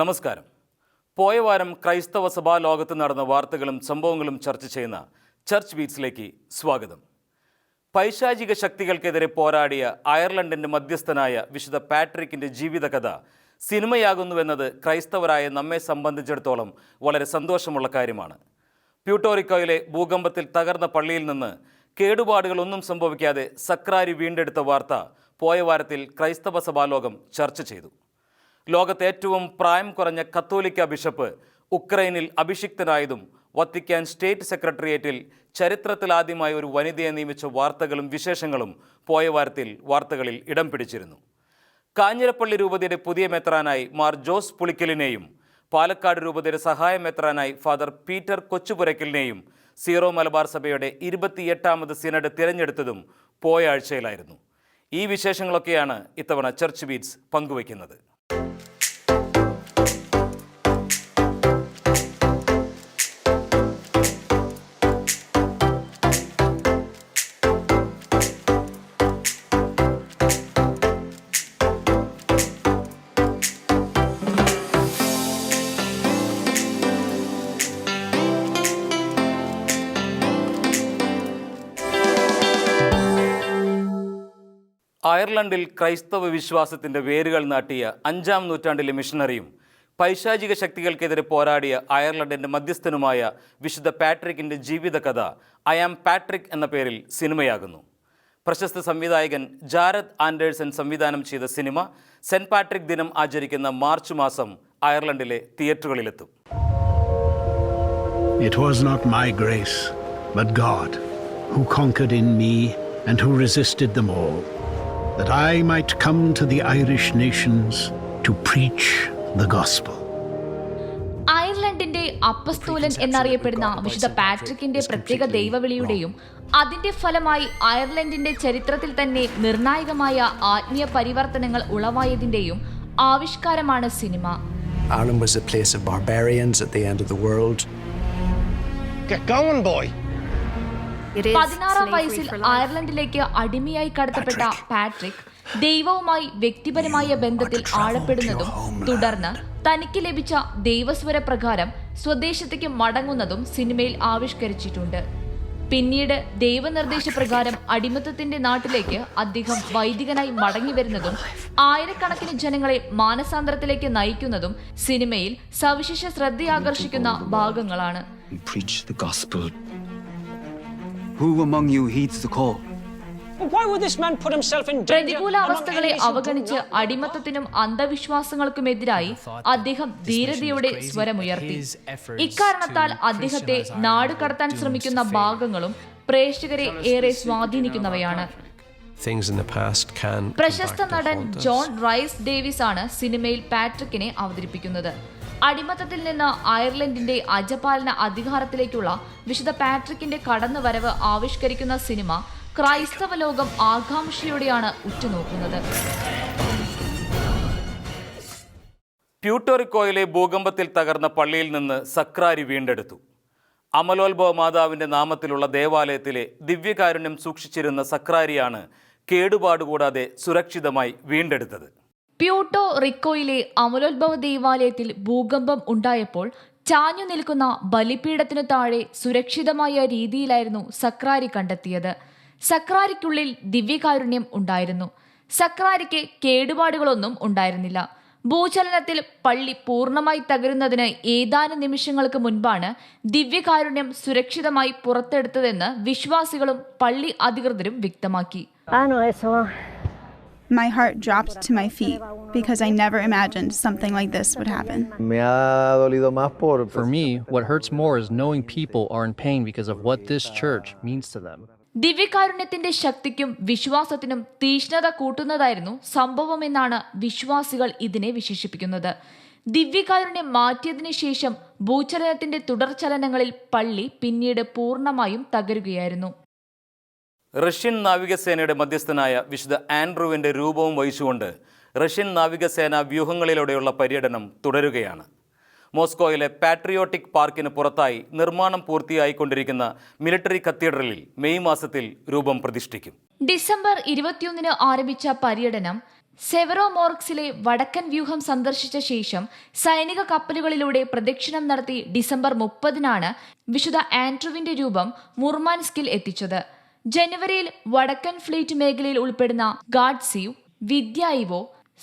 നമസ്കാരം. പോയ വാരം ക്രൈസ്തവ സഭാ ലോകത്ത് നടന്ന വാർത്തകളും സംഭവങ്ങളും ചർച്ച ചെയ്യുന്ന ചർച്ച് ബീറ്റ്സിലേക്ക് സ്വാഗതം. പൈശാചിക ശക്തികൾക്കെതിരെ പോരാടിയ അയർലൻഡിന്റെ മധ്യസ്ഥനായ വിശുദ്ധ പാട്രിക്കിന്റെ ജീവിതകഥ സിനിമയാകുന്നുവെന്നത് ക്രൈസ്തവരായ നമ്മെ സംബന്ധിച്ചിടത്തോളം വളരെ സന്തോഷമുള്ള കാര്യമാണ്. പ്യൂട്ടോറിക്കോയിലെ ഭൂകമ്പത്തിൽ തകർന്ന പള്ളിയിൽ നിന്ന് കേടുപാടുകളൊന്നും സംഭവിക്കാതെ സക്രാരി വീണ്ടെടുത്ത വാർത്ത പോയ വാരത്തിൽ ക്രൈസ്തവ സഭാലോകം ചർച്ച ചെയ്തു. ലോകത്തെ ഏറ്റവും പ്രായം കുറഞ്ഞ കത്തോലിക്ക ബിഷപ്പ് ഉക്രൈനിൽ അഭിഷിക്തനായതും വത്തിക്കാൻ സ്റ്റേറ്റ് സെക്രട്ടേറിയറ്റിൽ ചരിത്രത്തിലാദ്യമായി ഒരു വനിതയെ നിയമിച്ച വാർത്തകളും വിശേഷങ്ങളും പോയ വാരത്തിൽ വാർത്തകളിൽ ഇടം പിടിച്ചിരുന്നു. കാഞ്ഞിരപ്പള്ളി രൂപതയുടെ പുതിയ മെത്രാനായി മാർ ജോസ് പുളിക്കലിനെയും പാലക്കാട് രൂപതയുടെ സഹായ മെത്രാനായി ഫാദർ പീറ്റർ കൊച്ചുപുരക്കലിനെയും സീറോ മലബാർ സഭയുടെ ഇരുപത്തിയെട്ടാമത് സിനഡ് തിരഞ്ഞെടുത്തതും പോയ ആഴ്ചയിലായിരുന്നു. ഈ വിശേഷങ്ങളൊക്കെയാണ് ഇത്തവണ ചർച്ച് ബീറ്റ്സ് പങ്കുവയ്ക്കുന്നത്. അയർലൻഡിൽ ക്രൈസ്തവ വിശ്വാസത്തിന്റെ വേരുകൾ നാട്ടിയ അഞ്ചാം നൂറ്റാണ്ടിലെ മിഷണറിയും പൈശാചിക ശക്തികൾക്കെതിരെ പോരാടിയ അയർലൻഡിന്റെ മധ്യസ്ഥനുമായ വിശുദ്ധ പാട്രിക്കിന്റെ ജീവിതകഥ ഐ ആം പാട്രിക് എന്ന പേരിൽ സിനിമയാകുന്നു. പ്രശസ്ത സംവിധായകൻ ജാരദ് ആൻഡേഴ്സൺ സംവിധാനം ചെയ്ത സിനിമ സെന്റ് പാട്രിക് ദിനം ആചരിക്കുന്ന മാർച്ച് മാസം അയർലൻഡിലെ തിയേറ്ററുകളിലെത്തും. It was not my grace, but God, who conquered in me and who resisted them all, that I might come to the Irish nations to preach the gospel. അയർലൻഡിന്റെ അപ്പസ്തോലൻ എന്നറിയപ്പെടുന്ന വിശുദ്ധ പാട്രിക്കിന്റെ പ്രത്യേക ദൈവവിളിയുടെയും അതിന്റെ ഫലമായി അയർലൻഡിന്റെ ചരിത്രത്തിൽ തന്നെ നിർണായകമായ ആത്മീയ പരിവർത്തനങ്ങൾ ഉളവായതിന്റെയും ആവിഷ്കാരമാണ് cinema Ireland was a place of barbarians at the end of the world. Get going, boy. പതിനാറാം വയസ്സിൽ അയർലൻഡിലേക്ക് അടിമയായി കടത്തപ്പെട്ട പാട്രിക് ദൈവവുമായി വ്യക്തിപരമായ ബന്ധത്തിൽ ആഴപ്പെടുന്നതും തുടർന്ന് തനിക്ക് ലഭിച്ച ദൈവസ്വര പ്രകാരം സ്വദേശത്തേക്ക് മടങ്ങുന്നതും സിനിമയിൽ ആവിഷ്കരിച്ചിട്ടുണ്ട്. പിന്നീട് ദൈവനിർദ്ദേശപ്രകാരം അടിമത്തത്തിന്റെ നാട്ടിലേക്ക് അദ്ദേഹം വൈദികനായി മടങ്ങി വരുന്നതും ആയിരക്കണക്കിന് ജനങ്ങളെ മാനസാന്തരത്തിലേക്ക് നയിക്കുന്നതും സിനിമയിൽ സവിശേഷ ശ്രദ്ധയാകർഷിക്കുന്ന ഭാഗങ്ങളാണ്. Who among you heeds the call? But why would this man put himself in danger പ്രതികൂല അവസ്ഥകളെ അവഗണിച്ച് അടിമത്തത്തിനും അന്ധവിശ്വാസങ്ങൾക്കുമെതിരായി അദ്ദേഹം ധീരതയോടെ സ്വരമുയർത്തി. ഇക്കാരണത്താൽ അദ്ദേഹത്തെ നാടുകടത്താൻ ശ്രമിക്കുന്ന ഭാഗങ്ങളും പ്രേക്ഷകരെ ഏറെ സ്വാധീനിക്കുന്നവയാണ്. Things in the past can come പ്രശസ്ത നടൻ. ജോൺ റൈസ് ഡേവിസ് ആണ് സിനിമയിൽ പാട്രിക്കിനെ അവതരിപ്പിക്കുന്നത്. അടിമത്തത്തിൽ നിന്ന് അയർലൻഡിന്റെ അജപാലന അധികാരത്തിലേക്കുള്ള വിശുദ്ധ പാട്രിക്കിന്റെ കടന്നുവരവ് ആവിഷ്കരിക്കുന്ന സിനിമ ക്രൈസ്തവ ലോകം ആകാംക്ഷയോടെയാണ് ഉറ്റുനോക്കുന്നത്. പ്യൂട്ടോറിക്കോയിലെ ഭൂകമ്പത്തിൽ തകർന്ന പള്ളിയിൽ നിന്ന് സക്രാരി വീണ്ടെടുത്തു. അമലോത്ഭവ മാതാവിന്റെ നാമത്തിലുള്ള ദേവാലയത്തിലെ ദിവ്യകാരുണ്യം സൂക്ഷിച്ചിരുന്ന സക്രാരിയാണ് കേടുപാടുകൂടാതെ സുരക്ഷിതമായി വീണ്ടെടുത്തത്. പ്യൂട്ടോ റിക്കോയിലെ അമലോത്ഭവ ദേവാലയത്തിൽ ഭൂകമ്പം ഉണ്ടായപ്പോൾ ചാഞ്ഞു നിൽക്കുന്ന ബലിപീഠത്തിനു താഴെ സുരക്ഷിതമായ രീതിയിലായിരുന്നു സക്രാരി കണ്ടെത്തിയത്. സക്രാരിക്കുള്ളിൽ ദിവ്യകാരുണ്യം ഉണ്ടായിരുന്നു. സക്രാരിക്ക് കേടുപാടുകളൊന്നും ഉണ്ടായിരുന്നില്ല. ഭൂചലനത്തിൽ പള്ളി പൂർണമായി തകരുന്നതിന് ഏതാനും നിമിഷങ്ങൾക്ക് മുൻപാണ് ദിവ്യകാരുണ്യം സുരക്ഷിതമായി പുറത്തെടുത്തതെന്ന് വിശ്വാസികളും പള്ളി അധികൃതരും വ്യക്തമാക്കി. Ah. My heart dropped to my feet because I never imagined something like this would happen. Me ha dolido más por For me, what hurts more is knowing people are in pain because of what this church means to them. ദിവ്യകാരുണ്യത്തിന്റെ ശക്തിക്കും വിശ്വാസത്തിനും തീഷ്ണത കൂട്ടുന്നതായിരുന്നു സംഭവമെന്നാണ് വിശ്വാസികൾ ഇതിനെ വിശേഷിപ്പിക്കുന്നത് ദിവ്യകാരുണ്യം മാറ്റിയതിനു ശേഷം ഭൂചലനത്തിന്റെ തുടർചലനങ്ങളിൽ പള്ളി പിന്നീട് പൂർണമായും തകരുകയായിരുന്നു Russian നാവികസേനയുടെ മധ്യസ്ഥനായ വിശുദ്ധ ആൻഡ്രൂവിന്റെ രൂപവും വഹിച്ചുകൊണ്ട് റഷ്യൻ നാവികസേന വ്യൂഹങ്ങളിലൂടെയുള്ള പര്യടനം തുടരുകയാണ്. മോസ്കോയിലെ പാട്രിയോട്ടിക് പാർക്കിന് പുറത്തായി നിർമ്മാണം പൂർത്തിയായിക്കൊണ്ടിരിക്കുന്ന മിലിറ്ററി കത്തീഡ്രലിൽ മെയ് മാസത്തിൽ രൂപം പ്രതിഷ്ഠിക്കും. ഡിസംബർ ഇരുപത്തിയൊന്നിന് ആരംഭിച്ച പര്യടനം സെവറോമോർക്സിലെ വടക്കൻ വ്യൂഹം സന്ദർശിച്ച ശേഷം സൈനിക കപ്പലുകളിലൂടെ പ്രദക്ഷിണം നടത്തി ഡിസംബർ മുപ്പതിനാണ് വിശുദ്ധ ആൻഡ്രുവിന്റെ രൂപം മുർമാൻസ്കിൽ എത്തിച്ചത്. ജനുവരിയിൽ വടക്കൻ ഫ്ലീറ്റ് മേഖലയിൽ ഉൾപ്പെടുന്ന ഗാഡ്സീവ് വിദ്യായിവോ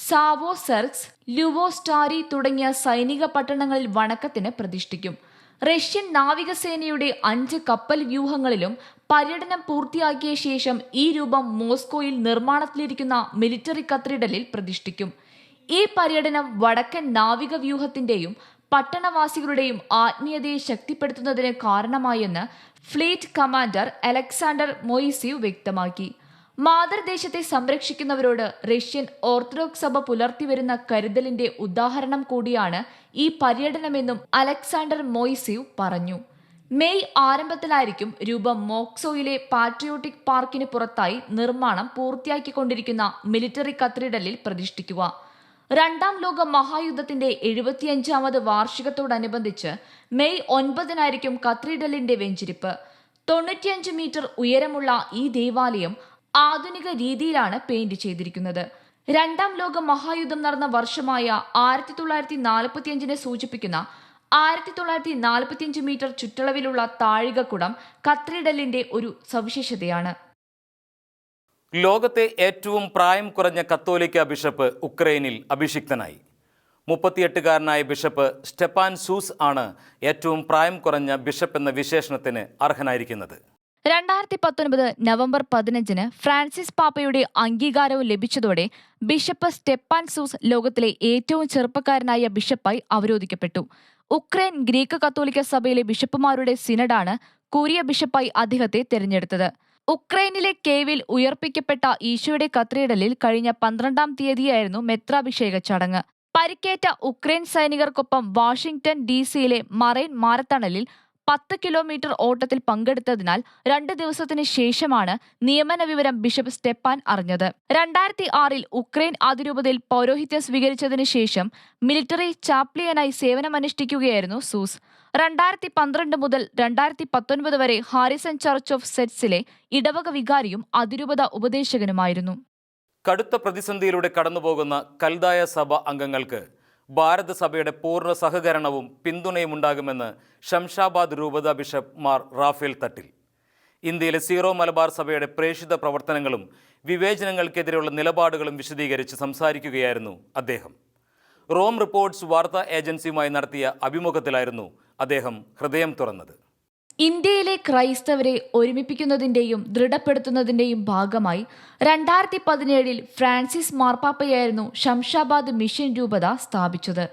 സാവോ സെർക്സ് ലുവോ സ്റ്റാരി തുടങ്ങിയ സൈനിക പട്ടണങ്ങളിൽ വണക്കത്തിന് പ്രതിഷ്ഠിക്കും. റഷ്യൻ നാവികസേനയുടെ അഞ്ച് കപ്പൽ വ്യൂഹങ്ങളിലും പര്യടനം പൂർത്തിയാക്കിയ ശേഷം ഈ രൂപം മോസ്കോയിൽ നിർമ്മാണത്തിലിരിക്കുന്ന മിലിറ്ററി കത്തീഡ്രലിൽ പ്രതിഷ്ഠിക്കും. ഈ പര്യടനം വടക്കൻ നാവിക വ്യൂഹത്തിന്റെയും പട്ടണവാസികളുടെയും ആത്മീയതയെ ശക്തിപ്പെടുത്തുന്നതിന് കാരണമായെന്ന് ഫ്ലീറ്റ് കമാൻഡർ അലക്സാണ്ടർ മൊയ്സീവ് വ്യക്തമാക്കി. മാതൃദേശത്തെ സംരക്ഷിക്കുന്നവരോട് റഷ്യൻ ഓർത്തഡോക്സ് സഭ പുലർത്തിവരുന്ന കരുതലിന്റെ ഉദാഹരണം കൂടിയാണ് ഈ പര്യടനമെന്നും അലക്സാണ്ടർ മൊയ്സീവ് പറഞ്ഞു. മെയ് ആരംഭത്തിലായിരിക്കും രൂപം മോക്സോയിലെ പാട്രിയോട്ടിക് പാർക്കിന് പുറത്തായി നിർമ്മാണം പൂർത്തിയാക്കിക്കൊണ്ടിരിക്കുന്ന മിലിറ്ററി കത്തീഡ്രലിൽ പ്രതിഷ്ഠിക്കുക. രണ്ടാം ലോക മഹായുദ്ധത്തിന്റെ എഴുപത്തിയഞ്ചാമത് വാർഷികത്തോടനുബന്ധിച്ച് മെയ് ഒൻപതിനായിരിക്കും കത്രീഡലിന്റെ വെഞ്ചിരിപ്പ്. തൊണ്ണൂറ്റിയഞ്ച് മീറ്റർ ഉയരമുള്ള ഈ ദേവാലയം ആധുനിക രീതിയിലാണ് പെയിന്റ് ചെയ്തിരിക്കുന്നത്. രണ്ടാം ലോക മഹായുദ്ധം നടന്ന വർഷമായ ആയിരത്തി തൊള്ളായിരത്തി നാൽപ്പത്തിയഞ്ചിനെ സൂചിപ്പിക്കുന്ന ആയിരത്തി തൊള്ളായിരത്തി നാൽപ്പത്തിയഞ്ച് മീറ്റർ ചുറ്റളവിലുള്ള താഴികക്കുടം കത്രിഡലിന്റെ ഒരു സവിശേഷതയാണ്. ലോകത്തെ ഏറ്റവും പ്രായം കുറഞ്ഞ കത്തോലിക്ക ബിഷപ്പ് ഉക്രൈനിൽ അഭിഷിക്തനായി. മുപ്പത്തിയെട്ടുകാരനായ ബിഷപ്പ് സ്റ്റെപ്പാൻ സൂസ് ആണ് ഏറ്റവും പ്രായം കുറഞ്ഞ ബിഷപ്പ് എന്ന വിശേഷണത്തിന് അർഹനായിരിക്കുന്നത്. രണ്ടായിരത്തി പത്തൊൻപത് നവംബർ പതിനഞ്ചിന് ഫ്രാൻസിസ് പാപ്പയുടെ അംഗീകാരവും ലഭിച്ചതോടെ ബിഷപ്പ് സ്റ്റെപ്പാൻ സൂസ് ലോകത്തിലെ ഏറ്റവും ചെറുപ്പക്കാരനായ ബിഷപ്പായി അവരോധിക്കപ്പെട്ടു. ഉക്രൈൻ ഗ്രീക്ക് കത്തോലിക്ക സഭയിലെ ബിഷപ്പുമാരുടെ സിനഡാണ് കൂരിയ ബിഷപ്പായി അദ്ദേഹത്തെ തെരഞ്ഞെടുത്തത്. ഉക്രൈനിലെ കേവിൽ ഉയർപ്പിക്കപ്പെട്ട ഈശോയുടെ കത്തീഡ്രലിൽ കഴിഞ്ഞ പന്ത്രണ്ടാം തീയതിയായിരുന്നു മെത്രാഭിഷേക ചടങ്ങ്. പരിക്കേറ്റ ഉക്രൈൻ സൈനികർക്കൊപ്പം വാഷിംഗ്ടൺ ഡി സിയിലെ മറൈൻ മാരത്തണലിൽ പത്ത് കിലോമീറ്റർ ഓട്ടത്തിൽ പങ്കെടുത്തതിനാൽ രണ്ട് ദിവസത്തിന് ശേഷമാണ് നിയമന വിവരം ബിഷപ്പ് സ്റ്റെപ്പാൻ അറിഞ്ഞത്. രണ്ടായിരത്തി ആറിൽ ഉക്രൈൻ അതിരൂപതയിൽ പൗരോഹിത്യം സ്വീകരിച്ചതിന് ശേഷം മിലിറ്ററി ചാപ്ലിയനായി സേവനമനുഷ്ഠിക്കുകയായിരുന്നു സൂസ്. രണ്ടായിരത്തി പന്ത്രണ്ട് മുതൽ രണ്ടായിരത്തി പത്തൊൻപത് വരെ ഹാരിസൺ ചർച്ച് ഓഫ് സെറ്റ്സിലെ ഇടവക വികാരിയും അതിരൂപത ഉപദേശകനുമായിരുന്നു. കടുത്ത പ്രതിസന്ധിയിലൂടെ കടന്നുപോകുന്ന കൽതായ സഭ അംഗങ്ങൾക്ക് ഭാരത സഭയുടെ പൂർണ സഹകരണവും പിന്തുണയും ഉണ്ടാകുമെന്ന് ഷംഷാബാദ് രൂപത ബിഷപ്പ് മാർ റാഫേൽ തട്ടിൽ. ഇന്ത്യയിലെ സീറോ മലബാർ സഭയുടെ പ്രേഷിത പ്രവർത്തനങ്ങളും വിവേചനങ്ങൾക്കെതിരെയുള്ള നിലപാടുകളും വിശദീകരിച്ച് സംസാരിക്കുകയായിരുന്നു അദ്ദേഹം. റോം റിപ്പോർട്ട്സ് വാർത്താ ഏജൻസിയുമായി നടത്തിയ അഭിമുഖത്തിലായിരുന്നു അദ്ദേഹം ഹൃദയം തുറന്നത്. ഇന്ത്യയിലെ ക്രൈസ്തവരെ ഒരുമിപ്പിക്കുന്നതിന്റെയും ദൃഢപ്പെടുത്തുന്നതിന്റെയും ഭാഗമായി രണ്ടായിരത്തി പതിനേഴിൽ ഫ്രാൻസിസ് മാർപ്പാപ്പയായിരുന്നു ഷംഷാബാദ് മിഷൻ രൂപത സ്ഥാപിച്ചത്.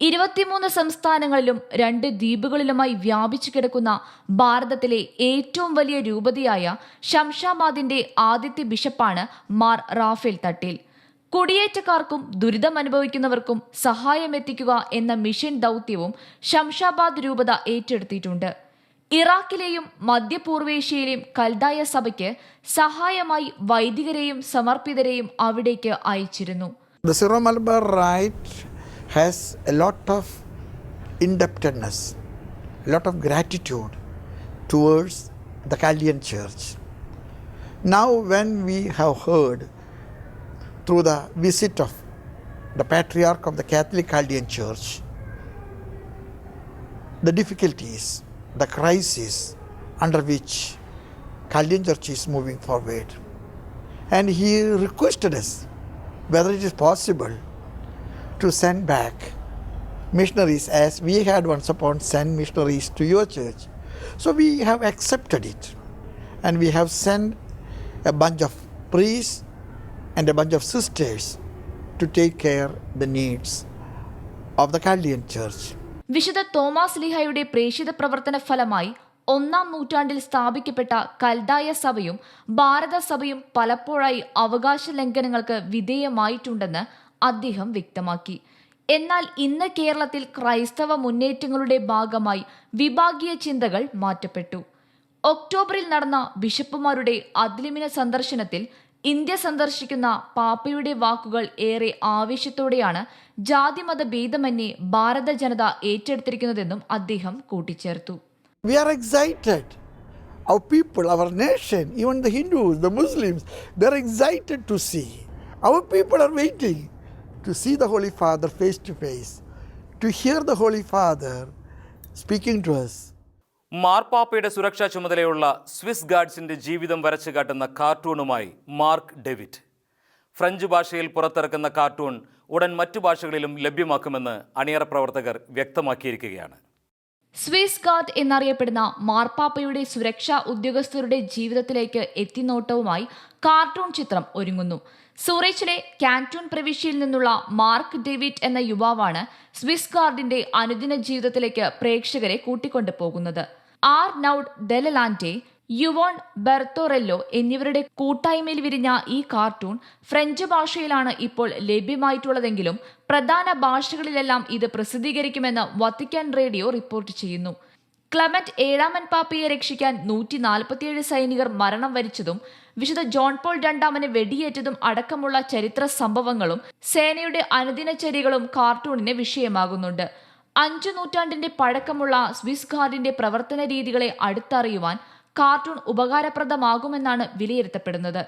ഇരുപത്തിമൂന്ന് സംസ്ഥാനങ്ങളിലും രണ്ട് ദ്വീപുകളിലുമായി വ്യാപിച്ചു കിടക്കുന്ന ഭാരതത്തിലെ ഏറ്റവും വലിയ രൂപതയായ ഷംഷാബാദിന്റെ ആദ്യത്തെ ബിഷപ്പാണ് മാർ റാഫേൽ തട്ടിൽ. കുടിയേറ്റക്കാർക്കും ദുരിതം ദുരിതമനുഭവിക്കുന്നവർക്കും സഹായമെത്തിക്കുക എന്ന മിഷൻ ദൗത്യവും ഷംഷാബാദ് രൂപത ഏറ്റെടുത്തിട്ടുണ്ട്. ഇറാഖിലെയും മധ്യപൂർവേഷ്യയിലെയും കൽദായ സഭയ്ക്ക് സഹായമായി വൈദികരെയും സമർപ്പിതരെയും അവിടേക്ക് അയച്ചിരുന്നു The Syro Malabar Rite has a lot of indebtedness, a lot of gratitude towards the Chaldean Church. Now, when we have heard through the visit of the Patriarch of the Catholic Chaldean Church, the difficulties, the crisis under which Chaldean Church is moving forward. And he requested us whether it is possible to send back missionaries as we had once upon sent missionaries to your church. So we have accepted it and we have sent a bunch of priests and a bunch of sisters to take care the needs of the Chaldean church. വിശുദ്ധ Thomas ലിഹയുടെ പ്രേഷിത പ്രവർത്തന ഫലമായി ഒന്നാം നൂറ്റാണ്ടിൽ സ്ഥാപിക്കപ്പെട്ട കൽദായ സഭയും ഭാരത സഭയും പലപ്പോഴായി അവകാശ ലംഘനങ്ങൾക്ക് വിധേയമായിട്ടുണ്ടെന്ന് അദ്ദേഹം വ്യക്തമാക്കി. എന്നാൽ ഇന്ന് കേരളത്തിൽ ക്രൈസ്തവ മുന്നേറ്റങ്ങളുടെ ഭാഗമായി വിഭാഗീയ ചിന്തകൾ മാറ്റപ്പെട്ടു. ഒക്ടോബറിൽ നടന്ന ബിഷപ്പുമാരുടെ അദ്ലിമിന സന്ദർശനത്തിൽ ഇന്ത്യ സന്ദർശിക്കുന്ന പാപ്പയുടെ വാക്കുകൾ ഏറെ ആവേശത്തോടെയാണ് ജാതിമത ഭേദമന്യേ ഭാരത ജനത ഏറ്റെടുത്തിരിക്കുന്നതെന്നും അദ്ദേഹം കൂട്ടിച്ചേർത്തു We are excited. Our people, our nation, even the Hindus, the Muslims, they're excited to see Our people are waiting to see the Holy Father face to face, to hear the Holy Father speaking to us. മാർപ്പാപ്പയുടെ സുരക്ഷാ ചുമതലയുള്ള Swiss ഗാർഡ്സിന്റെ ജീവിതം വരച്ചു കാട്ടുന്ന കാർട്ടൂണുമായി mark ഡെവിറ്റ് French ഭാഷയിൽ പുറത്തിറക്കുന്ന cartoon ഉടൻ മറ്റു ഭാഷകളിലും ലഭ്യമാക്കുമെന്ന് അണിയറ പ്രവർത്തകർ വ്യക്തമാക്കിയിരിക്കുകയാണ്. സ്വിസ് ഗാർഡ് എന്നറിയപ്പെടുന്ന മാർപ്പാപ്പയുടെ സുരക്ഷാ ഉദ്യോഗസ്ഥരുടെ ജീവിതത്തിലേക്ക് എത്തിനോട്ടവുമായി കാർട്ടൂൺ ചിത്രം ഒരുങ്ങുന്നു. സൂറേച്ചിലെ കാന്റൂൺ പ്രവിശ്യയിൽ നിന്നുള്ള മാർക്ക് ഡേവിഡ് എന്ന യുവാവാണ് സ്വിസ് ഗാർഡിന്റെ അനുദിന ജീവിതത്തിലേക്ക് പ്രേക്ഷകരെ കൂട്ടിക്കൊണ്ടു പോകുന്നത് ആർ നൌഡ് ഡെലലാന്റെ യുവോൺ ബെർത്തോറെല്ലോ എന്നിവരുടെ കൂട്ടായ്മയിൽ വിരിഞ്ഞ ഈ കാർട്ടൂൺ ഫ്രഞ്ച് ഭാഷയിലാണ് ഇപ്പോൾ ലഭ്യമായിട്ടുള്ളതെങ്കിലും പ്രധാന ഭാഷകളിലെല്ലാം ഇത് പ്രസിദ്ധീകരിക്കുമെന്ന് വത്തിക്കാൻ റേഡിയോ റിപ്പോർട്ട് ചെയ്യുന്നു. ക്ലമറ്റ് ഏഴാമൻ പാപ്പയെ രക്ഷിക്കാൻ നൂറ്റി നാൽപ്പത്തിയേഴ് സൈനികർ മരണം വരിച്ചതും വിശുദ്ധ ജോൺ പോൾ രണ്ടാമന് വെടിയേറ്റതും അടക്കമുള്ള ചരിത്ര സംഭവങ്ങളും സേനയുടെ അനുദിനചര്യകളും കാർട്ടൂണിന് വിഷയമാകുന്നുണ്ട്. അഞ്ചു നൂറ്റാണ്ടിന്റെ പഴക്കമുള്ള സ്വിസ് ഗാർഡിന്റെ പ്രവർത്തന രീതികളെ അടുത്തറിയുവാൻ കാർട്ടൂൺ ഉപകാരപ്രദമാകുമെന്നാണ് വിലയിരുത്തപ്പെടുന്നത്.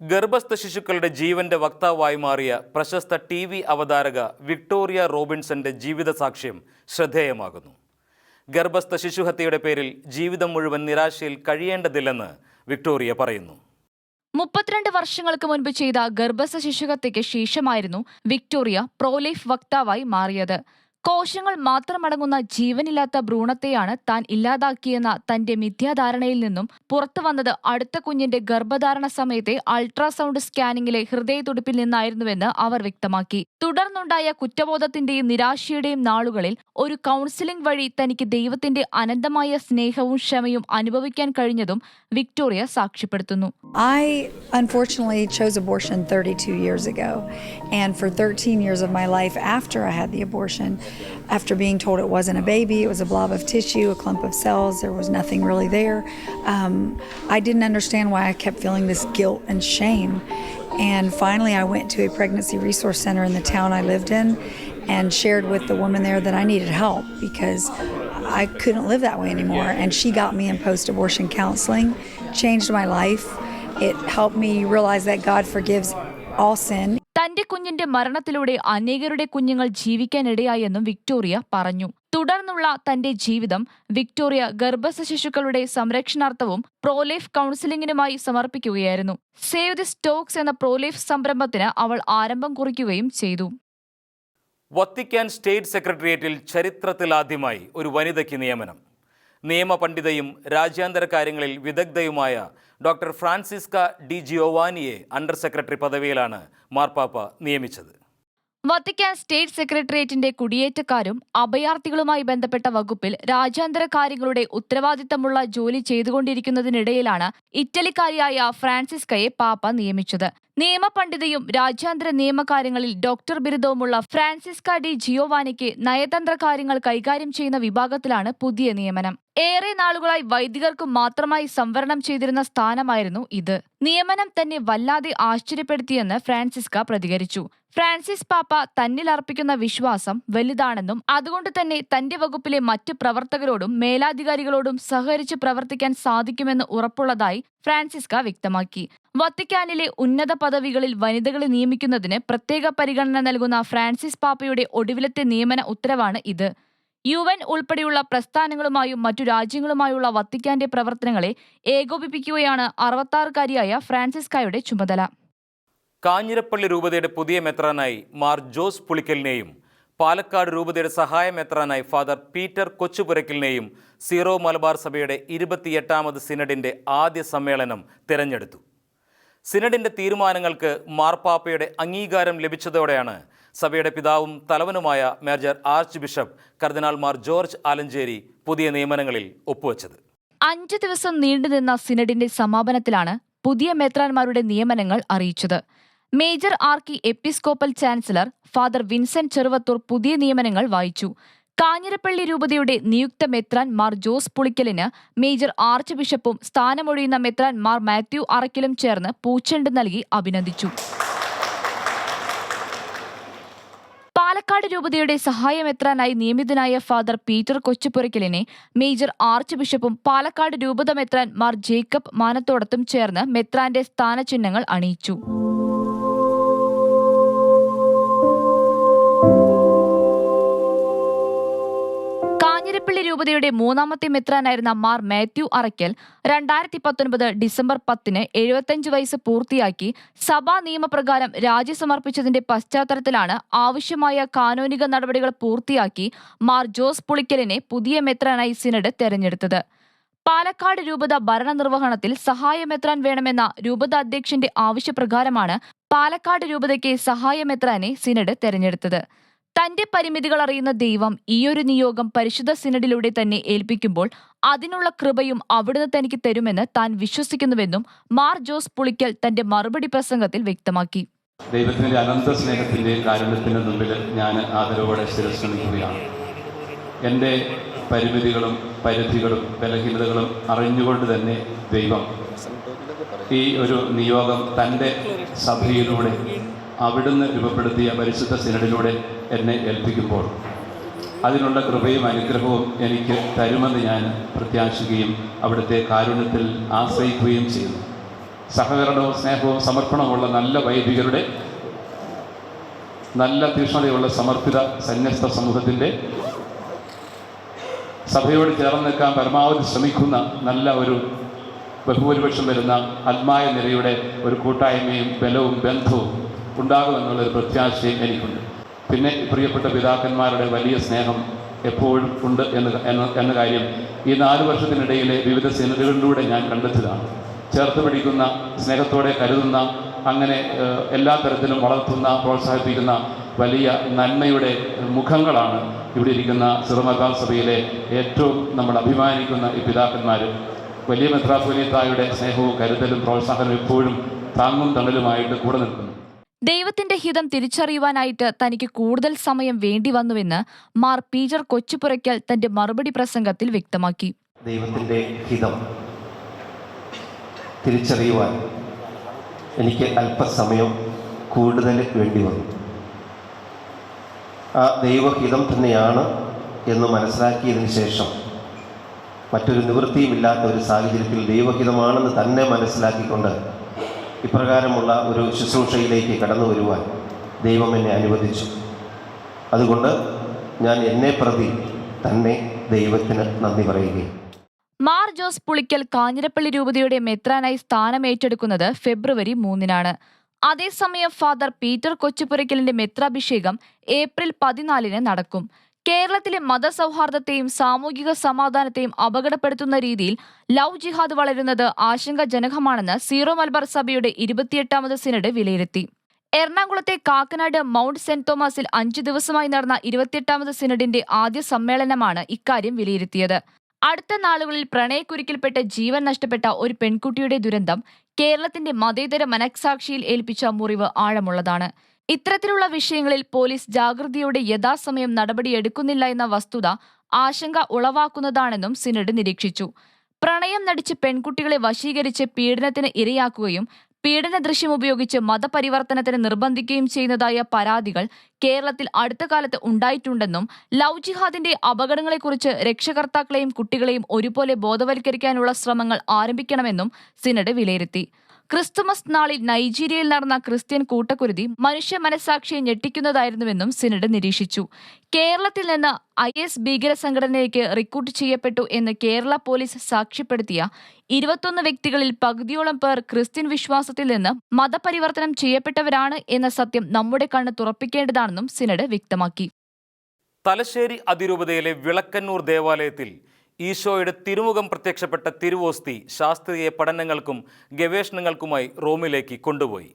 ഗർഭസ്ഥ ശിശുക്കളുടെ ജീവന്റെ വക്താവായി മാറിയ പ്രശസ്ത ടി വി അവതാരക വിക്ടോറിയ റോബിൻസന്റെ ജീവിത സാക്ഷ്യം ശ്രദ്ധേയമാകുന്നു. ഗർഭസ്ഥ ശിശുഹത്യയുടെ പേരിൽ ജീവിതം മുഴുവൻ നിരാശയിൽ കഴിയേണ്ടതില്ലെന്ന് വിക്ടോറിയ പറയുന്നു. മുപ്പത്തിരണ്ട് വർഷങ്ങൾക്ക് മുൻപ് ചെയ്ത ഗർഭസ്ഥ ശിശുഹത്യയ്ക്ക് ശേഷമായിരുന്നു വിക്ടോറിയ പ്രോലൈഫ് വക്താവായി മാറിയത്. കോശങ്ങൾ മാത്രമടങ്ങുന്ന ജീവനില്ലാത്ത ഭ്രൂണത്തെയാണ് താൻ ഇല്ലാതാക്കിയെന്ന തന്റെ മിഥ്യാധാരണയിൽ നിന്നും പുറത്തു വന്നത്. അടുത്ത കുഞ്ഞിന്റെ ഗർഭധാരണ സമയത്തെ അൾട്രാസൗണ്ട് സ്കാനിങ്ങിലെ ഹൃദയതുടിപ്പിൽ നിന്നായിരുന്നുവെന്ന് അവർ വ്യക്തമാക്കി. തുടർന്നുണ്ടായ കുറ്റബോധത്തിന്റെയും നിരാശയുടെയും നാളുകളിൽ ഒരു കൗൺസിലിംഗ് വഴി തനിക്ക് ദൈവത്തിന്റെ അനന്തമായ സ്നേഹവും ക്ഷമയും അനുഭവിക്കാൻ കഴിഞ്ഞതും വിക്ടോറിയ സാക്ഷ്യപ്പെടുത്തുന്നു. I unfortunately chose abortion 32 years ago. And for 13 years of my life after I had the abortion, after being told it wasn't a baby, it was a blob of tissue, a clump of cells, there was nothing really there, um, I didn't understand why I kept feeling this guilt and shame. And finally, I went to a pregnancy resource center in the town I lived in and shared with the woman there that I needed help because I couldn't live that way anymore. And she got me in post abortion counseling, changed my life. It helped me realize that God forgives all sin. തന്റെ കുഞ്ഞിന്റെ മരണത്തിലൂടെ അനേകരുടെ കുഞ്ഞുങ്ങൾ ജീവിക്കാനിടയായെന്നും Victoria പറഞ്ഞു. തുടർന്നുള്ള തന്റെ ജീവിതം Victoria ഗർഭസ്ഥ ശിശുക്കളുടെ സംരക്ഷണാർത്ഥവും പ്രോലൈഫ് കൗൺസിലിംഗിനുമായി സമർപ്പിക്കുകയായിരുന്നു. സേവ് ദി സ്റ്റോക്സ് എന്ന പ്രോലൈഫ് സംരംഭത്തിന് അവൾ ആരംഭം കുറിക്കുകയും ചെയ്തു. വത്തിക്കാൻ സ്റ്റേറ്റ് സെക്രട്ടേറിയറ്റിൽ ചരിത്രത്തിലാദ്യമായി ഒരു വനിതയ്ക്ക് നിയമനം. നിയമപണ്ഡിതയും രാജ്യാന്തര കാര്യങ്ങളിൽ വിദഗ്ധയുമായ ഡോക്ടർ ഫ്രാൻസിസ്ക ഡി ജിയോവാനിയെ അണ്ടർ സെക്രട്ടറി പദവിയിലാണ് മാർപ്പാപ്പ നിയമിച്ചത്. വത്തിക്കാൻ സ്റ്റേറ്റ് സെക്രട്ടേറിയറ്റിന്റെ കുടിയേറ്റക്കാരും അഭയാർത്ഥികളുമായി ബന്ധപ്പെട്ട വകുപ്പിൽ രാജ്യാന്തര കാര്യങ്ങളുടെ ഉത്തരവാദിത്തമുള്ള ജോലി ചെയ്തുകൊണ്ടിരിക്കുന്നതിനിടയിലാണ് ഇറ്റലിക്കാരിയായ ഫ്രാൻസിസ്കയെ പാപ്പ നിയമിച്ചത്. നിയമപണ്ഡിതയും രാജ്യാന്തര നിയമകാര്യങ്ങളിൽ ഡോക്ടർ ബിരുദവുമുള്ള ഫ്രാൻസിസ്ക ഡി ജിയോവാനിക്ക് നയതന്ത്ര കാര്യങ്ങൾ കൈകാര്യം ചെയ്യുന്ന വിഭാഗത്തിലാണ് പുതിയ നിയമനം. ഏറെ നാളുകളായി വൈദികർക്കും മാത്രമായി സംവരണം ചെയ്തിരുന്ന സ്ഥാനമായിരുന്നു ഇത്. നിയമനം തന്നെ വല്ലാതെ ആശ്ചര്യപ്പെടുത്തിയെന്ന് ഫ്രാൻസിസ്ക പ്രതികരിച്ചു. ഫ്രാൻസിസ് പാപ്പ തന്നിൽ അർപ്പിക്കുന്ന വിശ്വാസം വലുതാണെന്നും അതുകൊണ്ട് തന്നെ തന്റെ വകുപ്പിലെ മറ്റ് പ്രവർത്തകരോടും മേലാധികാരികളോടും സഹകരിച്ച് പ്രവർത്തിക്കാൻ സാധിക്കുമെന്ന് ഉറപ്പുള്ളതായി ഫ്രാൻസിസ്ക വ്യക്തമാക്കി. വത്തിക്കാനിലെ ഉന്നത പദവികളിൽ വനിതകളെ നിയമിക്കുന്നതിന് പ്രത്യേക പരിഗണന നൽകുന്ന ഫ്രാൻസിസ് പാപ്പയുടെ ഒടുവിലത്തെ നിയമന ഉത്തരവാണ് ഇത്. യു എൻ ഉൾപ്പെടെയുള്ള പ്രസ്ഥാനങ്ങളുമായും മറ്റു രാജ്യങ്ങളുമായുള്ള വത്തിക്കാന്റെ പ്രവർത്തനങ്ങളെ ഏകോപിപ്പിക്കുകയാണ് അറുപത്താറുകാരിയായ ഫ്രാൻസിസ്കായുടെ ചുമതല. കാഞ്ഞിരപ്പള്ളി രൂപതയുടെ പുതിയ മെത്രാനായി മാർ ജോസ് പുളിക്കലിനെയും പാലക്കാട് രൂപതയുടെ സഹായ മെത്രാനായി ഫാദർ പീറ്റർ കൊച്ചുപുരക്കലിനെയും സീറോ മലബാർ സഭയുടെ ഇരുപത്തിയെട്ടാമത് സിനഡിന്റെ ആദ്യ സമ്മേളനം തിരഞ്ഞെടുത്തു. സിനഡിന്റെ തീരുമാനങ്ങൾക്ക് മാർപ്പാപ്പയുടെ അംഗീകാരം ലഭിച്ചതോടെയാണ് സഭയുടെ പിതാവും തലവനുമായ major arch bishop cardinal Mar George Alencherry പുതിയ നിയമനങ്ങളിൽ ഒപ്പുവച്ചത്. അഞ്ച് ദിവസം നീണ്ടുനിന്ന സിനഡിന്റെ സമാപനത്തിലാണ് പുതിയ മെത്രാൻമാരുടെ നിയമനങ്ങൾ അറിയിച്ചത്. Major archi episcopal chancellor father Vincent Cheruvathur പുതിയ നിയമനങ്ങൾ വായിച്ചു. കാഞ്ഞിരപ്പള്ളി രൂപതയുടെ നിയുക്ത മെത്രാൻ മാർ ജോസ് പുളിക്കലിന് മേജർ ആർച്ച് ബിഷപ്പും സ്ഥാനമൊഴിയുന്ന മെത്രാൻ മാർ മാത്യു അറക്കിലും ചേർന്ന് പൂച്ചെണ്ട് നൽകി അഭിനന്ദിച്ചു. പാലക്കാട് രൂപതയുടെ സഹായമെത്രാനായി നിയമിതനായ ഫാദർ പീറ്റർ കൊച്ചുപുരയ്ക്കലിനെ മേജർ ആർച്ച് ബിഷപ്പും പാലക്കാട് രൂപത മെത്രാൻ മാർ ജേക്കബ് മാനത്തോടത്തും ചേർന്ന് മെത്രാന്റെ സ്ഥാനചിഹ്നങ്ങൾ അണിയിച്ചു. രൂപതയുടെ മൂന്നാമത്തെ മെത്രാനായിരുന്ന മാർ മാത്യു അറയ്ക്കൽ രണ്ടായിരത്തി പത്തൊൻപത് ഡിസംബർ പത്തിന് എഴുപത്തഞ്ച് വയസ്സ് പൂർത്തിയാക്കി സഭാ നിയമപ്രകാരം രാജി സമർപ്പിച്ചതിന്റെ പശ്ചാത്തലത്തിലാണ് ആവശ്യമായ കാനോനിക നടപടികൾ പൂർത്തിയാക്കി മാർ ജോസ് പുളിക്കലിനെ പുതിയ മെത്രാനായി സിനഡ് തെരഞ്ഞെടുത്തത്. പാലക്കാട് രൂപത ഭരണനിർവഹണത്തിൽ സഹായമെത്രാൻ വേണമെന്ന രൂപത അധ്യക്ഷന്റെ ആവശ്യപ്രകാരമാണ് പാലക്കാട് രൂപതയ്ക്ക് സഹായമെത്രാനെ സിനഡ് തെരഞ്ഞെടുത്തത്. തന്റെ പരിമിതികൾ അറിയുന്ന ദൈവം ഈയൊരു നിയോഗം പരിശുദ്ധ സിനഡിലൂടെ തന്നെ ഏൽപ്പിക്കുമ്പോൾ അതിനുള്ള കൃപയും അവിടുന്ന് തനിക്ക് തരുമെന്ന് താൻ വിശ്വസിക്കുന്നുവെന്നും മാർ ജോസ് പുളിക്കൽ തന്റെ മറുപടി പ്രസംഗത്തിൽ വ്യക്തമാക്കി. ദൈവത്തിന്റെ അനന്ത സ്നേഹത്തിന്റെ കാരുണ്യത്തിന്റെ മുമ്പിൽ ഞാൻ ആദരവോടെ ശിരശ്രമിക്കുകയാണ് എന്റെ പരിമിതികളും പരിധികളും ബലഹീനതകളും അറിഞ്ഞുകൊണ്ട് തന്നെ ദൈവം ഈ ഒരു നിയോഗം തന്റെ സഭയിലൂടെ അവിടുന്ന് രൂപപ്പെടുത്തിയ പരിശുദ്ധ സിനഡിലൂടെ എന്നെ ഏൽപ്പിക്കുമ്പോൾ. അതിനുള്ള കൃപയും അനുഗ്രഹവും എനിക്ക് തരുമെന്ന് ഞാൻ പ്രത്യാശിക്കുകയും അവിടുത്തെ കാരുണ്യത്തിൽ ആശ്രയിക്കുകയും ചെയ്യുന്നു. സഹകരണവും സ്നേഹവും സമർപ്പണവുമുള്ള നല്ല വൈദികരുടെ നല്ല തീക്ഷ്ണതയുള്ള സമർപ്പിത സന്യസ്ത സമൂഹത്തിന്റെ സഭയോട് ചേർന്ന് നിൽക്കാൻ പരമാവധി ശ്രമിക്കുന്ന നല്ല ഒരു ബഹുഭൂരിപക്ഷം വരുന്ന ആത്മായ നിരയുടെ ഒരു കൂട്ടായ്മയും ബലവും ബന്ധവും ഉണ്ടാകുമെന്നുള്ളൊരു പ്രത്യാശയും എനിക്കുണ്ട്. പിന്നെ പ്രിയപ്പെട്ട പിതാക്കന്മാരുടെ വലിയ സ്നേഹം എപ്പോഴും ഉണ്ട് എന്ന് എന്ന കാര്യം ഈ നാല് വർഷത്തിനിടയിലെ വിവിധ സിനിമകളിലൂടെ ഞാൻ കണ്ടെത്തിയതാണ്. ചേർത്ത് പിടിക്കുന്ന സ്നേഹത്തോടെ കരുതുന്ന അങ്ങനെ എല്ലാ തരത്തിലും വളർത്തുന്ന പ്രോത്സാഹിപ്പിക്കുന്ന വലിയ നന്മയുടെ മുഖങ്ങളാണ് ഇവിടെ ഇരിക്കുന്ന സിറമകാൽ സഭയിലെ ഏറ്റവും നമ്മൾ അഭിമാനിക്കുന്ന ഈ പിതാക്കന്മാർ വലിയ മെത്രാഫോലിത്തായുടെ സ്നേഹവും കരുതലും പ്രോത്സാഹനവും എപ്പോഴും താങ്ങും തണലുമായിട്ട് കൂടെ നിൽക്കുന്നു. ദൈവത്തിന്റെ ഹിതം തിരിച്ചറിയുവാനായിട്ട് തനിക്ക് കൂടുതൽ സമയം വേണ്ടി വന്നുവെന്ന് മാർ പീജർ കൊച്ചുപുരയ്ക്കൽ തന്റെ മറുപടി പ്രസംഗത്തിൽ വ്യക്തമാക്കി. ദൈവത്തിന്റെ ഹിതം തിരിച്ചറിയുവാൻ എനിക്ക് അല്പസമയം കൂടുതൽ വേണ്ടി വന്നു. ആ ദൈവഹിതം തന്നെയാണ് എന്ന് മനസ്സിലാക്കിയതിന് ശേഷം മറ്റൊരു നിവൃത്തിയുമില്ലാത്ത ഒരു സാഹചര്യത്തിൽ ദൈവഹിതമാണെന്ന് തന്നെ മനസ്സിലാക്കിക്കൊണ്ട് ഇപ്രകാരമുള്ള ഒരു ശുശ്രൂഷയിലേക്ക് കടന്നു വരുവാൻ ദൈവം എന്നെ അനുവദിച്ചു. അതുകൊണ്ട് ഞാൻ എന്നെ പ്രതി തന്നെ ദൈവത്തിന് നന്ദി പറയുകയും. മാർ ജോസ് പുളിക്കൽ കാഞ്ഞിരപ്പള്ളി രൂപതയുടെ മെത്രാനായി സ്ഥാനം ഏറ്റെടുക്കുന്നത് ഫെബ്രുവരി മൂന്നിനാണ്. അതേസമയം ഫാദർ പീറ്റർ കൊച്ചുപുരയ്ക്കലിന്റെ മെത്രാഭിഷേകം ഏപ്രിൽ പതിനാലിന് നടക്കും. കേരളത്തിലെ മതസൗഹാർദ്ദത്തെയും സാമൂഹിക സമാധാനത്തെയും അപകടപ്പെടുത്തുന്ന രീതിയിൽ ലവ് ജിഹാദ് വളരുന്നത് ആശങ്കജനകമാണെന്ന് സീറോ മലബാർ സഭയുടെ ഇരുപത്തിയെട്ടാമത് സിനഡ് വിലയിരുത്തി. എറണാകുളത്തെ കാക്കനാട് മൗണ്ട് സെന്റ് തോമസിൽ അഞ്ചു ദിവസമായി നടന്ന ഇരുപത്തിയെട്ടാമത് സിനഡിന്റെ ആദ്യ സമ്മേളനമാണ് ഇക്കാര്യം വിലയിരുത്തിയത്. അടുത്ത നാളുകളിൽ പ്രണയക്കുരുക്കിൽപ്പെട്ട് ജീവൻ നഷ്ടപ്പെട്ട ഒരു പെൺകുട്ടിയുടെ ദുരന്തം കേരളത്തിന്റെ മതേതര മനഃസാക്ഷിയിൽ ഏൽപ്പിച്ച മുറിവ് ആഴമുള്ളതാണ്. ഇത്തരത്തിലുള്ള വിഷയങ്ങളിൽ പോലീസ് ജാഗ്രതയോടെ യഥാസമയം നടപടിയെടുക്കുന്നില്ല എന്ന വസ്തുത ആശങ്ക ഉളവാക്കുന്നതാണെന്നും സിനഡ് നിരീക്ഷിച്ചു. പ്രണയം നടിച്ച് പെൺകുട്ടികളെ വശീകരിച്ച് പീഡനത്തിന് ഇരയാക്കുകയും പീഡന ദൃശ്യം ഉപയോഗിച്ച് മതപരിവർത്തനത്തിന് നിർബന്ധിക്കുകയും ചെയ്യുന്നതായ പരാതികൾ കേരളത്തിൽ അടുത്ത കാലത്ത് ഉണ്ടായിട്ടുണ്ടെന്നും ലവ് ജിഹാദിന്റെ അപകടങ്ങളെക്കുറിച്ച് രക്ഷകർത്താക്കളെയും കുട്ടികളെയും ഒരുപോലെ ബോധവൽക്കരിക്കാനുള്ള ശ്രമങ്ങൾ ആരംഭിക്കണമെന്നും സിനഡ് വിലയിരുത്തി. ക്രിസ്തുമസ് നാളിൽ നൈജീരിയയിൽ നടന്ന ക്രിസ്ത്യൻ കൂട്ടക്കുരുതി മനുഷ്യ മനസാക്ഷിയെ ഞെട്ടിക്കുന്നതായിരുന്നുവെന്നും സിനഡ് നിരീക്ഷിച്ചു. കേരളത്തിൽ നിന്ന് ഐ എസ് ഭീകര സംഘടനയിലേക്ക് റിക്രൂട്ട് ചെയ്യപ്പെട്ടു എന്ന് കേരള പോലീസ് സാക്ഷ്യപ്പെടുത്തിയ ഇരുപത്തൊന്ന് വ്യക്തികളിൽ പകുതിയോളം പേർ ക്രിസ്ത്യൻ വിശ്വാസത്തിൽ നിന്ന് മതപരിവർത്തനം ചെയ്യപ്പെട്ടവരാണ് എന്ന സത്യം നമ്മുടെ കണ്ണ് തുറപ്പിക്കേണ്ടതാണെന്നും സിനഡ് വ്യക്തമാക്കി. തലശ്ശേരി അതിരൂപതയിലെ വിളക്കന്നൂർ ദേവാലയത്തിൽ ഈശോയുടെ തിരുമുഖം പ്രത്യക്ഷപ്പെട്ട തിരുവോസ്തി ശാസ്ത്രീയ പഠനങ്ങൾക്കും ഗവേഷണങ്ങൾക്കുമായി റോമിലേക്ക് കൊണ്ടുപോയി.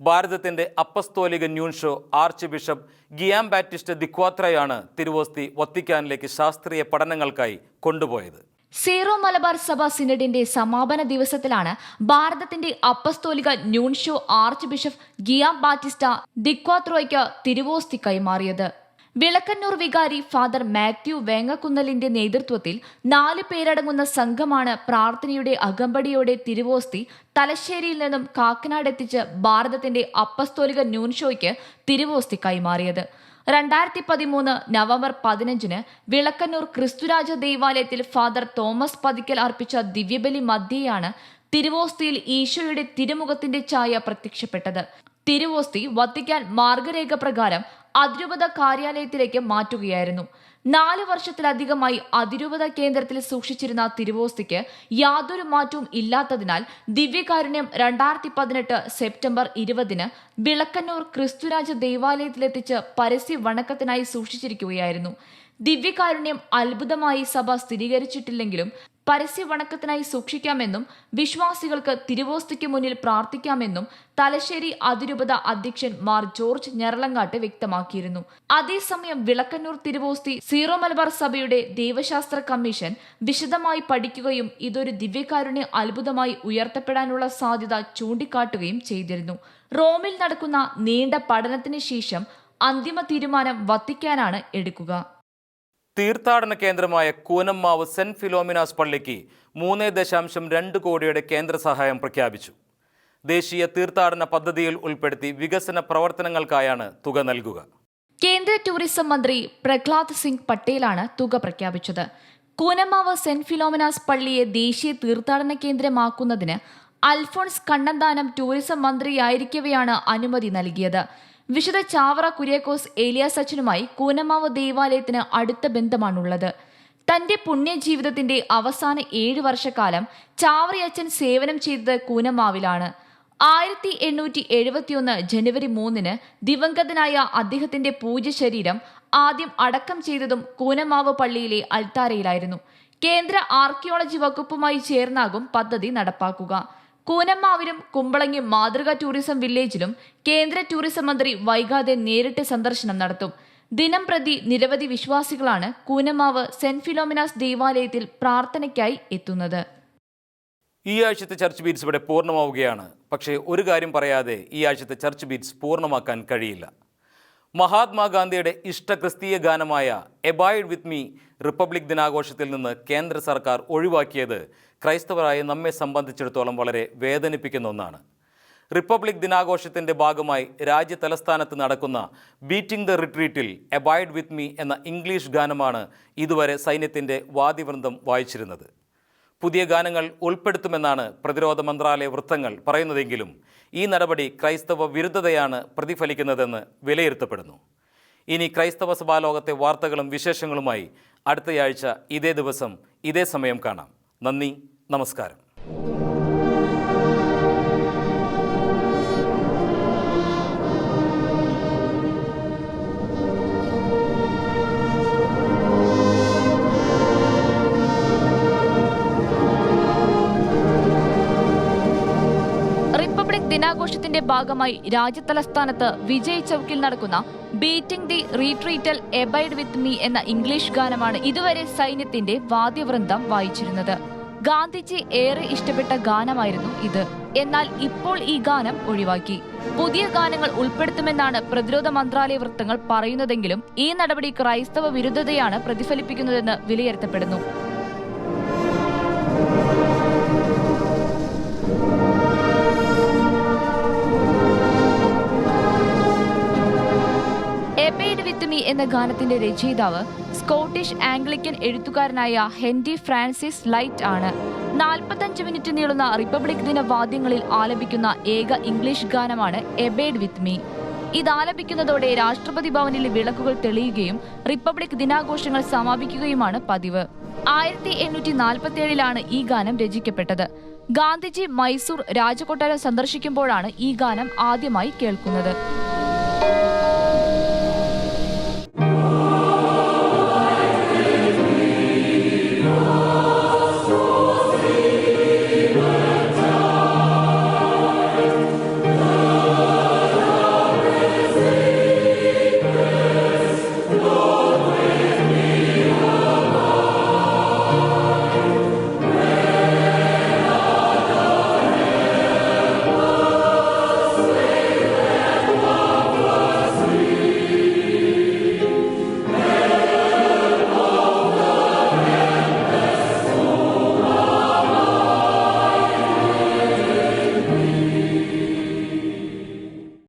ഭാരതത്തിന്റെ അപ്പസ്തോലിക nuncio arch bishop Giambattista ദിക്വാത്രയാണ് തിരുവോസ്തി വത്തിക്കാനിലേക്ക് ശാസ്ത്രീയ പഠനങ്ങൾക്കായി കൊണ്ടുപോയത്. സീറോ മലബാർ സഭ സിനഡിന്റെ സമാപന ദിവസത്തിലാണ് ഭാരതത്തിന്റെ അപ്പസ്തോലിക nuncio arch bishop Giambattista ദിക്വാത്രോയ്ക്ക് തിരുവോസ്തി കൈമാറിയത്. വിളക്കന്നൂർ വികാരി ഫാദർ മാത്യു വേങ്ങക്കുന്നലിന്റെ നേതൃത്വത്തിൽ നാല് പേരടങ്ങുന്ന സംഘമാണ് പ്രാർത്ഥനയുടെ അകമ്പടിയോടെ തിരുവോസ്തി തലശ്ശേരിയിൽ നിന്നും കാക്കനാട് എത്തിച്ച് ഭാരതത്തിന്റെ അപ്പസ്തോലിക ന്യൂൻഷോയ്ക്ക് തിരുവോസ്തി കൈമാറിയത്. രണ്ടായിരത്തി പതിമൂന്ന് നവംബർ പതിനഞ്ചിന് വിളക്കന്നൂർ ക്രിസ്തുരാജ ദേവാലയത്തിൽ ഫാദർ തോമസ് പതിക്കൽ അർപ്പിച്ച ദിവ്യബലി മധ്യയാണ് തിരുവോസ്തിയിൽ ഈശോയുടെ തിരുമുഖത്തിന്റെ ഛായ പ്രത്യക്ഷപ്പെട്ടത്. തിരുവോസ്തി വത്തിക്കാൻ മാർഗരേഖ പ്രകാരം അതിരൂപത കാര്യാലയത്തിലേക്ക് മാറ്റുകയായിരുന്നു. നാല് വർഷത്തിലധികമായി അതിരൂപത കേന്ദ്രത്തിൽ സൂക്ഷിച്ചിരുന്ന തിരുവോസ്തിക്ക് യാതൊരു മാറ്റവും ഇല്ലാത്തതിനാൽ ദിവ്യകാരുണ്യം രണ്ടായിരത്തി പതിനെട്ട് സെപ്റ്റംബർ ഇരുപതിന് വിളക്കന്നൂർ ക്രിസ്തുരാജ ദേവാലയത്തിലെത്തിച്ച് പരസ്യ വണക്കത്തിനായി സൂക്ഷിച്ചിരിക്കുകയായിരുന്നു. ദിവ്യകാരുണ്യം അത്ഭുതമായി സഭ സ്ഥിരീകരിച്ചിട്ടില്ലെങ്കിലും പരസ്യ വണക്കത്തിനായി സൂക്ഷിക്കാമെന്നും വിശ്വാസികൾക്ക് തിരുവോസ്തിക്ക് മുന്നിൽ പ്രാർത്ഥിക്കാമെന്നും തലശ്ശേരി അതിരൂപത അധ്യക്ഷൻ മാർ ജോർജ് ഞെറളങ്ങാട്ട് വ്യക്തമാക്കിയിരുന്നു. അതേസമയം വിളക്കന്നൂർ തിരുവോസ്തി സീറോ മലബാർ സഭയുടെ ദൈവശാസ്ത്ര കമ്മീഷൻ വിശദമായി പഠിക്കുകയും ഇതൊരു ദിവ്യകാരുണ്യ അത്ഭുതമായി ഉയർത്തപ്പെടാനുള്ള സാധ്യത ചൂണ്ടിക്കാട്ടുകയും ചെയ്തിരുന്നു. റോമിൽ നടക്കുന്ന നീണ്ട പഠനത്തിന് ശേഷം അന്തിമ തീരുമാനം വത്തിക്കാനാണ് എടുക്കുക. തീർത്ഥാടന കേന്ദ്രമായ കൂനമ്മാവ് സെന്റ് ഫിലോമിനാസ് പള്ളിക്ക് മൂന്ന് ദശാംശം രണ്ട് കോടിയുടെ കേന്ദ്ര സഹായം പ്രഖ്യാപിച്ചു. ദേശീയ തീർത്ഥാടന പദ്ധതിയിൽ ഉൾപ്പെടുത്തി വികസന പ്രവർത്തനങ്ങൾക്കായാണ് തുക നൽകുക. കേന്ദ്ര ടൂറിസം മന്ത്രി പ്രഹ്ലാദ് സിംഗ് പട്ടേലാണ് തുക പ്രഖ്യാപിച്ചത്. കൂനമ്മാവ് സെന്റ് ഫിലോമിനാസ് പള്ളിയെ ദേശീയ തീർത്ഥാടന കേന്ദ്രമാക്കുന്നതിന് അൽഫോൺസ് കണ്ണന്താനം ടൂറിസം മന്ത്രിയായിരിക്കവെയാണ് അനുമതി നൽകിയത്. വിശുദ്ധ ചാവറ കുര്യാക്കോസ് ഏലിയാസ് അച്ഛനുമായി കൂനമാവ് ദേവാലയത്തിന് അടുത്ത ബന്ധമാണുള്ളത്. തന്റെ പുണ്യജീവിതത്തിന്റെ അവസാന ഏഴ് വർഷക്കാലം ചാവറയച്ചൻ സേവനം ചെയ്തത് കൂനമാവിലാണ്. ആയിരത്തി എണ്ണൂറ്റി എഴുപത്തിയൊന്ന് ജനുവരി മൂന്നിന് ദിവംഗതനായ അദ്ദേഹത്തിന്റെ പൂജ ശരീരം ആദ്യം അടക്കം ചെയ്തതും കൂനമാവ് പള്ളിയിലെ അൾത്താരയിലായിരുന്നു കേന്ദ്ര ആർക്കിയോളജി വകുപ്പുമായി ചേർന്നാകും പദ്ധതി നടപ്പാക്കുക. കൂനമ്മാവിലും കുമ്പളങ്ങി മാതൃക ടൂറിസം വില്ലേജിലും കേന്ദ്ര ടൂറിസം മന്ത്രി വൈകാതെ നേരിട്ട് സന്ദർശനം നടത്തും. ദിനം പ്രതി നിരവധി വിശ്വാസികളാണ് കൂനമ്മാവ് സെന്റ് ഫിലോമിനാസ് ദേവാലയത്തിൽ പ്രാർത്ഥനയ്ക്കായി എത്തുന്നത്. ഈ ആഴ്ചത്തെ ചർച്ച് ബീറ്റ്സ് ഇവിടെ പൂർണമാവുകയാണ്. പക്ഷേ ഒരു കാര്യം പറയാതെ ഈ ആഴ്ചത്തെ ചർച്ച് ബീറ്റ്സ് പൂർണമാക്കാൻ കഴിയില്ല. മഹാത്മാഗാന്ധിയുടെ ഇഷ്ട ക്രിസ്തീയ ഗാനമായ എബൈഡ് വിത്ത് മീ റിപ്പബ്ലിക് ദിനാഘോഷത്തിൽ നിന്ന് കേന്ദ്ര സർക്കാർ ഒഴിവാക്കിയത് ക്രൈസ്തവരായ നമ്മെ സംബന്ധിച്ചിടത്തോളം വളരെ വേദനിപ്പിക്കുന്ന ഒന്നാണ്. റിപ്പബ്ലിക് ദിനാഘോഷത്തിന്റെ ഭാഗമായി രാജ്യ തലസ്ഥാനത്ത് നടക്കുന്ന ബീറ്റിംഗ് ദ റിട്രീറ്റിൽ അബൈഡ് വിത്ത് മീ എന്ന ഇംഗ്ലീഷ് ഗാനമാണ് ഇതുവരെ സൈന്യത്തിന്റെ വാദിവൃന്ദം വായിച്ചിരുന്നത്. പുതിയ ഗാനങ്ങൾ ഉൾപ്പെടുത്തുമെന്നാണ് പ്രതിരോധ മന്ത്രാലയ വൃത്തങ്ങൾ പറയുന്നതെങ്കിലും ഈ നടപടി ക്രൈസ്തവ വിരുദ്ധതയാണ് പ്രതിഫലിക്കുന്നതെന്ന് വിലയിരുത്തപ്പെടുന്നു. ഇനി ക്രൈസ്തവ സഭാലോകത്തെ വാർത്തകളും വിശേഷങ്ങളുമായി അടുത്തയാഴ്ച ഇതേ ദിവസം ഇതേ സമയം കാണാം. നന്ദി. നമസ്കാരം. റിപ്പബ്ലിക് ദിനാഘോഷത്തിന്റെ ഭാഗമായി രാജ്യതലസ്ഥാനത്ത് വിജയ് ചൌക്കിൽ നടക്കുന്ന ബീറ്റിംഗ് ദി റീട്രീറ്റൽ എബൈഡ് വിത്ത് മീ എന്ന ഇംഗ്ലീഷ് ഗാനമാണ് ഇതുവരെ സൈന്യത്തിന്റെ വാദ്യവൃന്ദം വായിച്ചിരുന്നത്. ഗാന്ധിജി ഏറെ ഇഷ്ടപ്പെട്ട ഗാനമായിരുന്നു ഇത്. എന്നാൽ ഇപ്പോൾ ഈ ഗാനം ഒഴിവാക്കി. പുതിയ ഗാനങ്ങൾ ഉൾപ്പെടുത്തുമെന്നാണ് പ്രതിരോധ മന്ത്രാലയ വൃത്തങ്ങൾ പറയുന്നതെങ്കിലും ഈ നടപടി ക്രൈസ്തവ വിരുദ്ധതയാണ് പ്രതിഫലിപ്പിക്കുന്നതെന്ന് വിലയിരുത്തപ്പെടുന്നു. എന്ന ഗാനത്തിന്റെ രചയിതാവ് സ്കോട്ടിഷ് ആംഗ്ലിക്കൻ എഴുത്തുകാരനായ ഹെൻറി ഫ്രാൻസിസ് ലൈറ്റ് ആണ്. നാൽപ്പത്തഞ്ച് മിനിറ്റ് നീളുന്ന റിപ്പബ്ലിക് ദിന വാദ്യങ്ങളിൽ ആലപിക്കുന്ന ഏക ഇംഗ്ലീഷ് ഗാനമാണ് എബേഡ് വിത്ത് മീ. ഇത് ആലപിക്കുന്നതോടെ രാഷ്ട്രപതി ഭവനിലെ വിളക്കുകൾ തെളിയുകയും റിപ്പബ്ലിക് ദിനാഘോഷങ്ങൾ സമാപിക്കുകയുമാണ് പതിവ്. ആയിരത്തി എണ്ണൂറ്റി നാൽപ്പത്തിയേഴിലാണ് ഈ ഗാനം രചിക്കപ്പെട്ടത്. ഗാന്ധിജി മൈസൂർ രാജകൊട്ടാരം സന്ദർശിക്കുമ്പോഴാണ് ഈ ഗാനം ആദ്യമായി കേൾക്കുന്നത്.